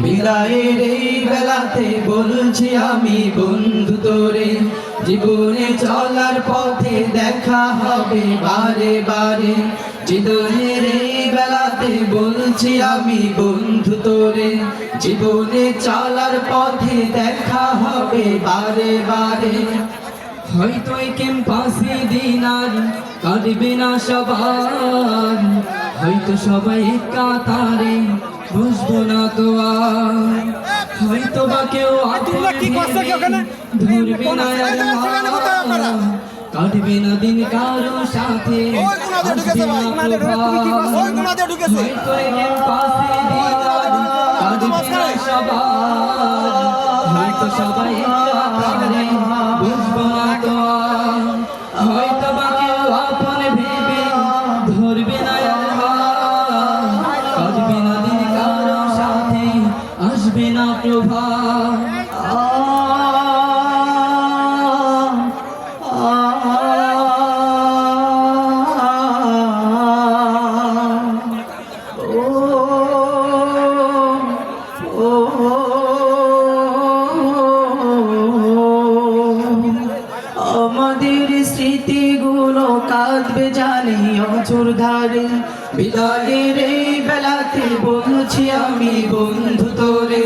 বিদায়ের এই বেলাতে বলছি আমি, বন্ধু তোরে, জীবনে চলার পথে দেখা হবে বারে বারে। জীবনের এই বেলাতে বলছি আমি, বন্ধু তোরে, জীবনে চলার পথে দেখা হবে বারে বারে। হয়তো ক্যাম্পাসে দিন আর কাটবে না সবার হয়তো সবাই কাতারে বুঝব না তো হয়তো বা কেউ? ধরবে না? কাটবে না দিন কারও সাথে। ওই আসবে না প্রভা। স্মৃতিগুলো কাঁদবে জানি অচুর ধারে। বিদায়ের এই বেলাতে বলছি আমি বন্ধু তোরে,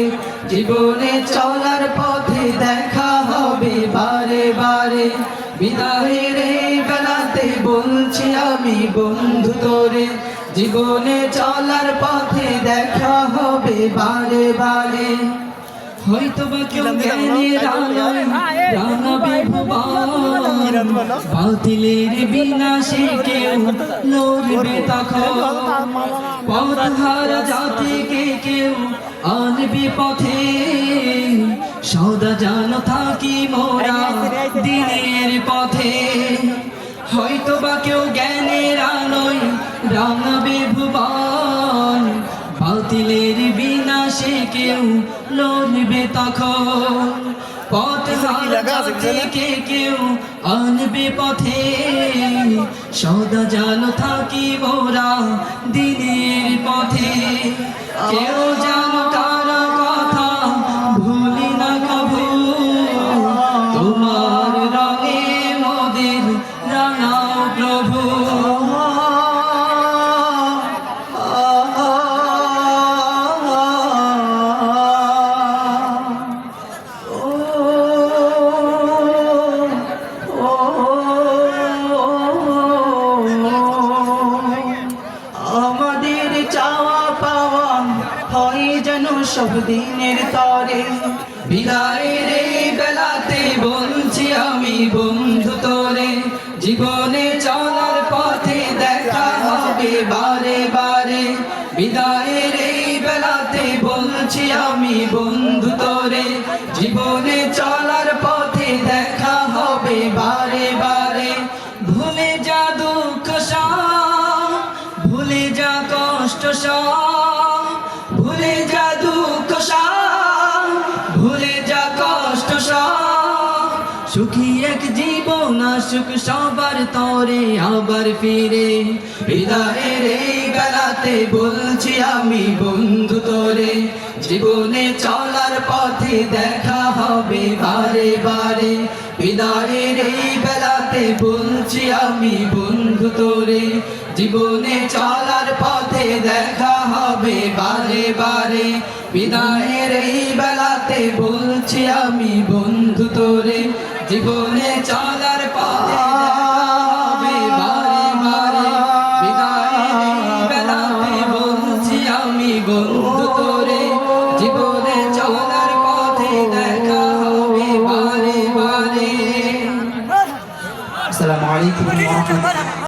জীবনে চলার পথে দেখা হবে বারে বারে। বিদায়ের এই বেলাতে বলছি আমি বন্ধু তোরে, জীবনে চলার পথে দেখা হবে বারে বারে। হয়তো বা কেউ জ্ঞানের আলোয় রাঙাবে ভুবন বাতিলের বিনাশে কেউ লড়বে তখন পথহারা জাতিকে কেউ আনবে পথে সদা জানো থাকি কেউ লড়বে তখন পথ থেকে কেউ আনবে পথে। সদা জানো থাকি মোরা দিনের পথে। কেউ জানো কারা কথা ভুলি না কভু তোমার রঙে মোদের রাঙাও প্রভু। সব দিনের তরে বিদায়ের এই বেলাতে বলছি আমি বন্ধু তোরে, জীবনে চলার পথে দেখা হবে বারে বারে। বিদায়ের এই বেলাতে বলছি আমি বন্ধু তোরে, জীবনে চলার পথে দেখা হবে বারে বারে। ভুলে যা দুঃখ সব, ভুলে যা কষ্ট সব সুখী এক জীবন সুখ সবার তরে আবার ফিরে। বিদায়ের এই বেলাতে বলছি আমি, বন্ধু তোরে, জীবনে চলার পথে দেখা হবে বারে বারে। বিদায়ের এই বেলাতে বলছি আমি, বন্ধু তোরে, জীবনে চলার পথে দেখা হবে বারে বারে। বিদায়ের এই বেলাতে বলছি আমি জীবনে চলার পথে বারে বারে বিদায়ের বেলাতে বলছি আমি, বন্ধু তোরে। জীবনে চলার পথে দেখা হবে বারে বারে আসসালামু আলাইকুম